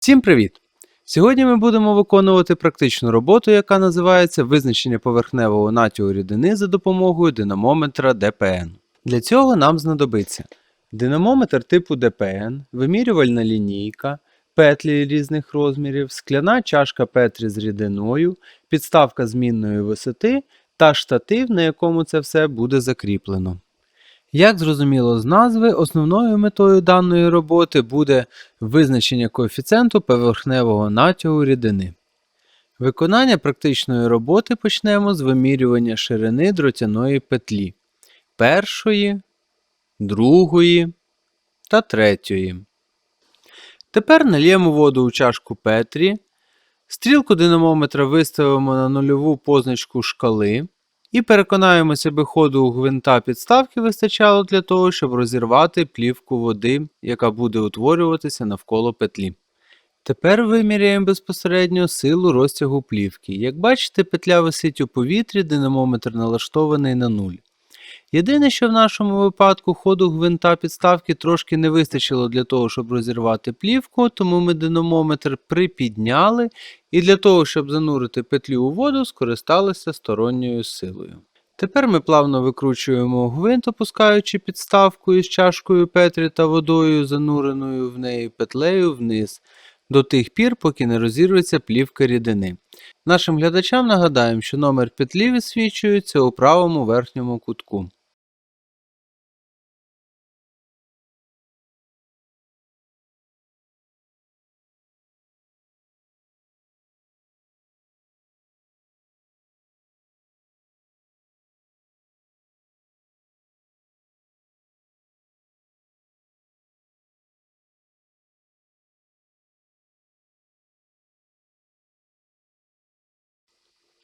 Всім привіт! Сьогодні ми будемо виконувати практичну роботу, яка називається визначення поверхневого натягу рідини за допомогою динамометра ДПН. Для цього нам знадобиться динамометр типу ДПН, вимірювальна лінійка, петлі різних розмірів, скляна чашка Петрі з рідиною, підставка змінної висоти та штатив, на якому це все буде закріплено. Як зрозуміло з назви, основною метою даної роботи буде визначення коефіцієнту поверхневого натягу рідини. Виконання практичної роботи почнемо з вимірювання ширини дротяної петлі першої, другої та третьої. Тепер нальємо воду у чашку Петрі, стрілку динамометра виставимо на нульову позначку шкали. І переконаємося, аби ходу гвинта підставки вистачало для того, щоб розірвати плівку води, яка буде утворюватися навколо петлі. Тепер виміряємо безпосередньо силу розтягу плівки. Як бачите, петля висить у повітрі, динамометр налаштований на нуль. Єдине, що в нашому випадку ходу гвинта підставки трошки не вистачило для того, щоб розірвати плівку, тому ми динамометр припідняли і для того, щоб занурити петлю у воду, скористалися сторонньою силою. Тепер ми плавно викручуємо гвинт, опускаючи підставку із чашкою Петрі та водою, зануреною в неї петлею вниз, до тих пір, поки не розірветься плівка рідини. Нашим глядачам нагадаємо, що номер петлі висвічується у правому верхньому кутку.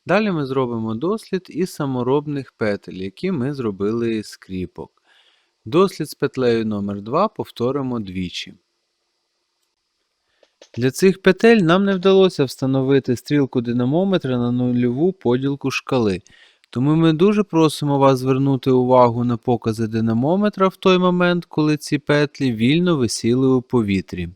Далі ми зробимо дослід із саморобних петель, які ми зробили із скріпок. Дослід з петлею номер 2 повторимо двічі. Для цих петель нам не вдалося встановити стрілку динамометра на нульову поділку шкали, тому ми дуже просимо вас звернути увагу на покази динамометра в той момент, коли ці петлі вільно висіли у повітрі.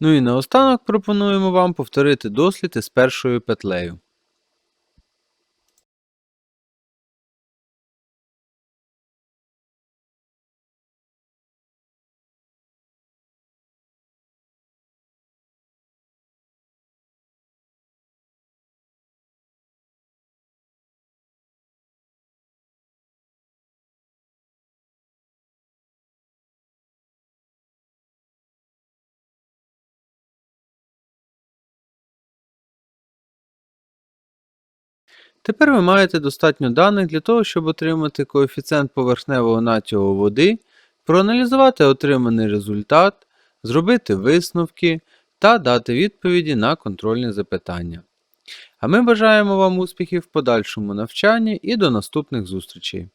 Ну і наостанок пропонуємо вам повторити дослід із першою петлею. Тепер ви маєте достатньо даних для того, щоб отримати коефіцієнт поверхневого натягу води, проаналізувати отриманий результат, зробити висновки та дати відповіді на контрольні запитання. А ми бажаємо вам успіхів в подальшому навчанні і до наступних зустрічей!